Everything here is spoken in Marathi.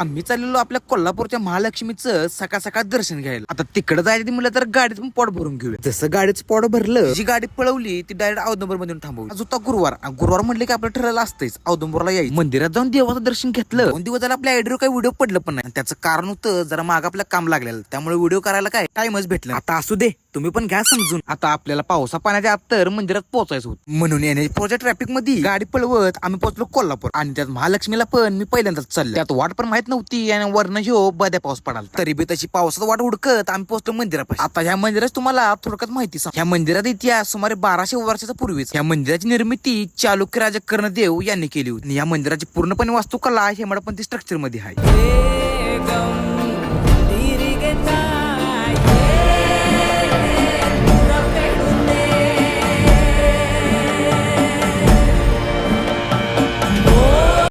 आम्ही चाललेलो आपल्या कोल्हापूरच्या महालक्ष्मीचं सकाळ सकाळ दर्शन घ्यायला. आता तिकडे जायचं म्हणलं तर गाडीत पोट भरून घेऊया. जसं गाडीचं पोट भरलं जी गाडी पळवली ती डायरेक्ट औदंबर मधून थांबवली. आज होता गुरुवार. गुरुवार म्हटलं की आपलं ठरलेलं असतंच औदंबरला यायचं. मंदिरात जाऊन देवाचं दर्शन घेतलं. दोन दिवस झाला आपल्या आयडिओ काही व्हिडिओ पडलं पण नाही. त्याचं कारण होतं जरा माग आपलं काम लागलेलं. त्यामुळे व्हिडिओ करायला काय? टाइमच भेटला आता असू दे. तुम्ही पण घ्या समजून. आता आपल्याला पावसा पाण्याच्या आत तर मंदिरात पोहोचायचं होतं. म्हणून एन एच ट्रॅफिकमध्ये गाडी पळवत आम्ही पोहोचलो कोल्हापूर. आणि त्यात महालक्ष्मीला पण मी पहिल्यांदाच चाललो त्यात वाट पण माहीत नव्हती आणि वर्ण ह्यो बद्या पाऊस पडाला. तरी बी तशी पावसात वाट हुडकत आम्ही पोहोचलो मंदिरापासून आता ह्या मंदिरात तुम्हाला थोडक्यात माहिती सांग. ह्या मंदिरात इतिहास सुमारे बाराशे वर्षाचा पूर्वीच. ह्या मंदिराची निर्मिती चालुक्य राजा कर्णदेव यांनी केली होती. या मंदिराची पूर्णपणे वास्तुकला हेमाडपंथी स्ट्रक्चरमध्ये आहे.